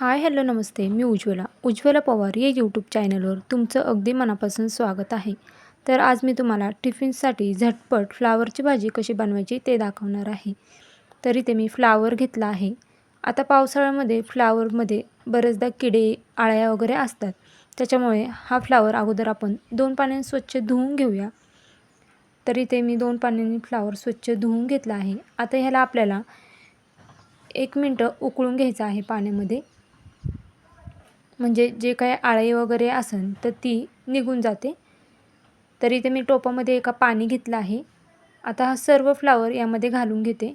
हाय hello नमस्ते. मी उज्ज्वला. उज्ज्वला पवार या यूट्यूब चॅनलवर तुमचं अगदी मनापासून स्वागत आहे. तर आज मी तुम्हाला टिफिनसाठी झटपट फ्लावरची भाजी कशी बनवायची ते दाखवणार आहे. तरी ते मी फ्लावर घेतला आहे. आता पावसाळ्यामध्ये फ्लावरमध्ये बरेचदा किडे आळ्या वगैरे असतात. त्याच्यामुळे हा फ्लावर अगोदर आपण दोन पाण्याने स्वच्छ धुवून घेऊया. तरी ते मी दोन पाण्याने फ्लावर स्वच्छ धुवून घेतला आहे. आता ह्याला आपल्याला एक मिनटं उकळून घ्यायचं आहे पाण्यामध्ये. म्हणजे जे काही आळी वगैरे असेल तर ती निघून जाते. तर इथे मी टोपामध्ये एका पाणी घेतलं आहे. आता हा सर्व फ्लावर यामध्ये घालून घेते.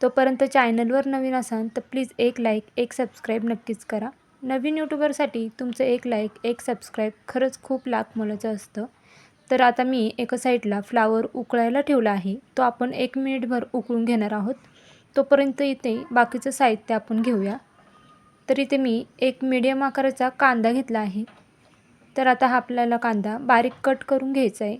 तोपर्यंत चॅनलवर नवीन असाल तर प्लीज एक लाईक एक सबस्क्राईब नक्कीच करा. नवीन यूट्यूबरसाठी तुमचं एक लाईक एक सबस्क्राईब खरंच खूप लाख मोलाचं असतं. तर आता मी एका साईडला फ्लावर उकळायला ठेवला आहे. तो आपण एक मिनिटभर उकळून घेणार आहोत. तोपर्यंत इथे बाकीचं साहित्य आपण घेऊया. तर इथे मी एक मीडियम आकाराचा कांदा घेतला आहे. तर आता हा आपल्याला कांदा बारीक कट करून घ्यायचा आहे.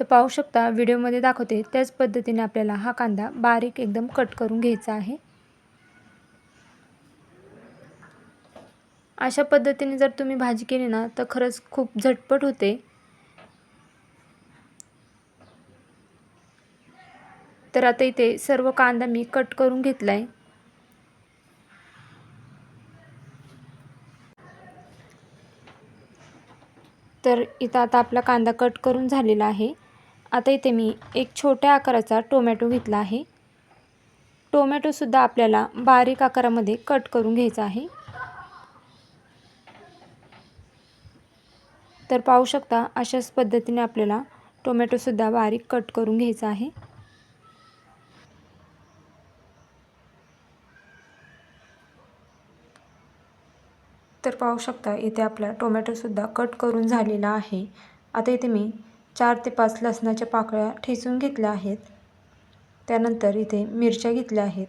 तर पाहू शकता व्हिडिओमध्ये दाखवते त्याच पद्धतीने आपल्याला हा कांदा बारीक एकदम कट करून घ्यायचा आहे. अशा पद्धतीने जर तुम्ही भाजी केली ना तर खरंच खूप झटपट होते. तर आता इथे सर्व कांदा मी कट करून घेतला आहे तर इथं आता आपला कांदा कट करून झालेला आहे. आता इथे मी एक छोट्या आकाराचा टोमॅटो घेतला आहे. टोमॅटोसुद्धा आपल्याला बारीक आकारामध्ये कट करून घ्यायचा आहे. तर पाहू शकता अशाच पद्धतीने आपल्याला टोमॅटोसुद्धा बारीक कट करून घ्यायचा आहे. तर पाहू शकता इथे आपला टोमॅटोसुद्धा कट करून झालेला आहे. आता इथे मी चार ते पाच लसणाच्या पाकळ्या ठेचून घेतल्या आहेत. त्यानंतर इथे मिरच्या घेतल्या आहेत.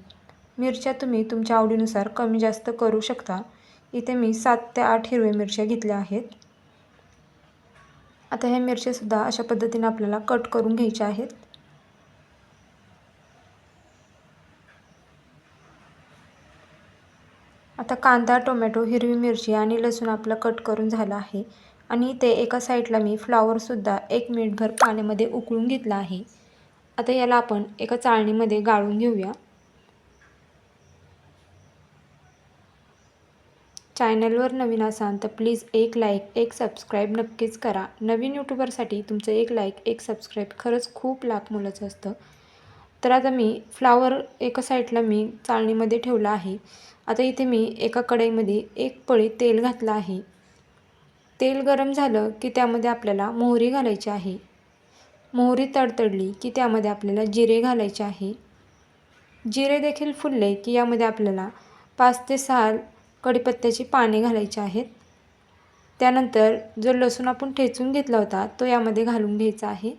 मिरच्या तुम्ही तुमच्या आवडीनुसार कमी जास्त करू शकता. इथे मी सात ते आठ हिरव्या मिरच्या घेतल्या आहेत. आता ह्या मिरच्यासुद्धा अशा पद्धतीने आपल्याला कट करून घ्यायच्या आहेत. कांदा टोमॅटो हिरवी मिरची आणि लसूण आपलं कट करून झालं आहे. आणि ते एका साईडला मी फ्लॉवरसुद्धा एक मिनिटभर पाण्यामध्ये उकळून घेतला आहे. आता याला आपण एका चाळणीमध्ये गाळून घेऊया. चॅनलवर नवीन असाल तर प्लीज एक लाईक एक सबस्क्राईब नक्कीच करा. नवीन यूट्यूबरसाठी तुमचं एक लाईक एक सबस्क्राईब खरंच खूप लाख मुलाचं असतं. तर आता मी फ्लावर एका साईडला मी चाळणीमध्ये ठेवला आहे. आता इथे मी एका कढईमध्ये एक पळी तेल घातलं आहे. तेल गरम झालं की त्यामध्ये आपल्याला मोहरी घालायची आहे. मोहरी तडतडली की त्यामध्ये आपल्याला जिरे घालायचे आहे. जिरे देखील फुलले की यामध्ये आपल्याला पाच ते सहा कढीपत्त्याची पाने घालायची आहेत. त्यानंतर जो लसूण आपण ठेचून घेतला होता तो यामध्ये घालून घ्यायचा आहे.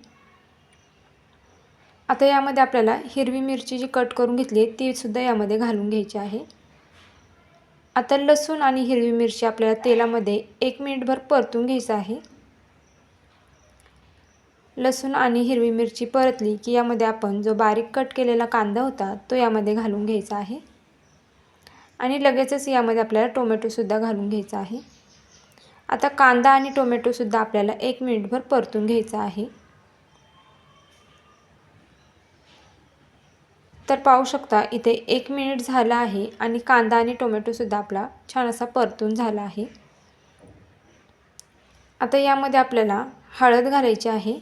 आता यामध्ये आपल्याला हिरवी मिरची जी कट करून घेतली आहे तीसुद्धा यामध्ये घालून घ्यायची आहे. आता लसूण आणि हिरवी मिरची आपल्याला तेलामध्ये एक मिनिटभर परतून घ्यायचं आहे. लसूण आणि हिरवी मिरची परतली की यामध्ये आपण जो बारीक कट केलेला कांदा होता तो यामध्ये घालून घ्यायचा आहे. आणि लगेचच यामध्ये आपल्याला टोमॅटोसुद्धा घालून घ्यायचा आहे. आता कांदा आणि टोमॅटोसुद्धा आपल्याला एक मिनिटभर परतून घ्यायचा आहे. तर पाहू शकता इथे एक मिनिट झाला आहे आणि कांदा आणि टोमॅटोसुद्धा आपला छान असा परतून झाला आहे. आता यामध्ये आपल्याला हळद घालायची आहे.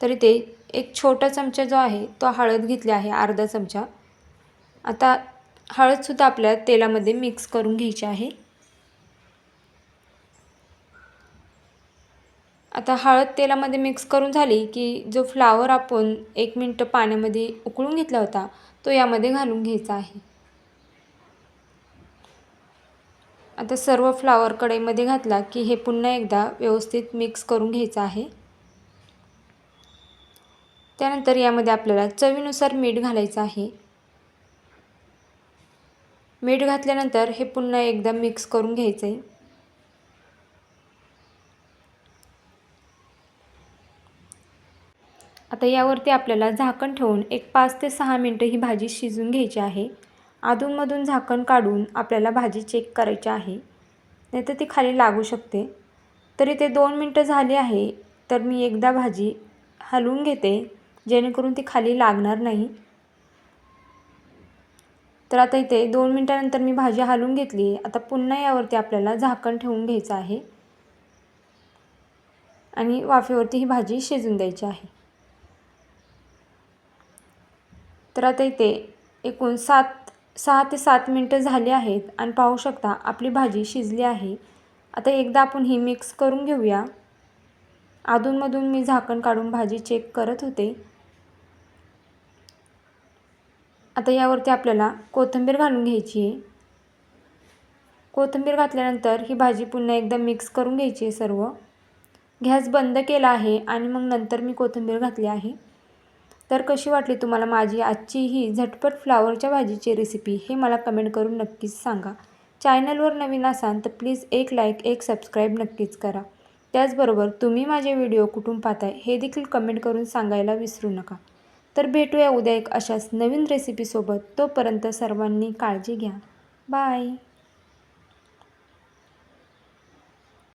तर इथे एक छोटा चमचा जो आहे तो हळद घेतला आहे अर्धा चमचा. आता हळदसुद्धा आपल्याला तेलामध्ये मिक्स करून घ्यायची आहे. आता हळद तेलामध्ये मिक्स करून झाली की जो फ्लावर आपण एक मिनटं पाण्यामध्ये उकळून घेतला होता तो यामध्ये घालून घ्यायचा आहे. आता सर्व फ्लावर कढईमध्ये घातला की हे पुन्हा एकदा व्यवस्थित मिक्स करून घ्यायचं आहे. त्यानंतर यामध्ये आपल्याला चवीनुसार मीठ घालायचं आहे. मीठ घातल्यानंतर हे पुन्हा एकदा मिक्स करून घ्यायचं आहे आता यावरती आपल्याला झाकण ठेवून एक पाच ते सहा मिनटं ही भाजी शिजून घ्यायची आहे. अधूनमधून झाकण काढून आपल्याला भाजी चेक करायची आहे. नाहीतर ती खाली लागू शकते. तरी ते दोन मिनटं झाली आहे तर मी एकदा भाजी हलवून घेते जेणेकरून ती खाली लागणार नाही. तर आता इथे दोन मिनटानंतर मी भाजी हलवून घेतली. आता पुन्हा यावरती आपल्याला झाकण ठेवून घ्यायचं आहे. आणि वाफेवरती ही भाजी शिजून द्यायची आहे. तर आता इथे एकूण सात सहा ते सात मिनटं झाली आहेत आणि पाहू शकता आपली भाजी शिजली आहे. आता एकदा आपण ही मिक्स करून घेऊया. अधूनमधून मी झाकण काढून भाजी चेक करत होते. आता यावरती आपल्याला कोथिंबीर घालून घ्यायची आहे. कोथिंबीर घातल्यानंतर ही भाजी पुन्हा एकदा मिक्स करून घ्यायची आहे सर्व. गॅस बंद केला आहे आणि मग नंतर मी कोथिंबीर घातली आहे. तर कशी वाटली तुम्हाला माझी आजची ही झटपट फ्लावरच्या भाजीची रेसिपी हे मला कमेंट करून नक्कीच सांगा. चॅनलवर नवीन असाल तर प्लीज एक लाईक एक सबस्क्राईब नक्कीच करा. त्याचबरोबर तुम्ही माझे व्हिडिओ कुठून पाहताय हे देखील कमेंट करून सांगायला विसरू नका. तर भेटूया उद्या एक अशाच नवीन रेसिपीसोबत तोपर्यंत सर्वांनी काळजी घ्या. बाय